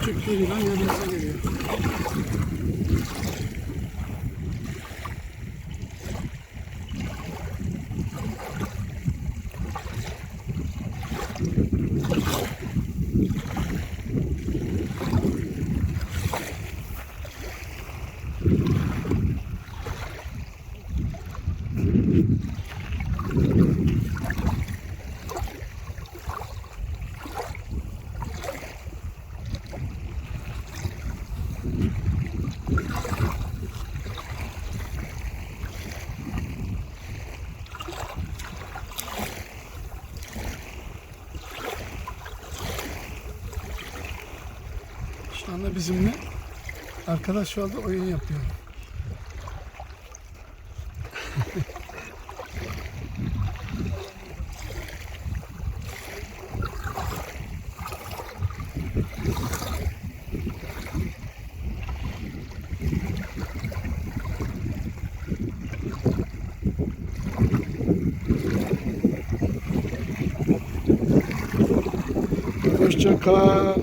Küçük bir yılan yanımıza geliyor. Şu anda bizimle arkadaş şu oyun yapıyor. Hoşça kal.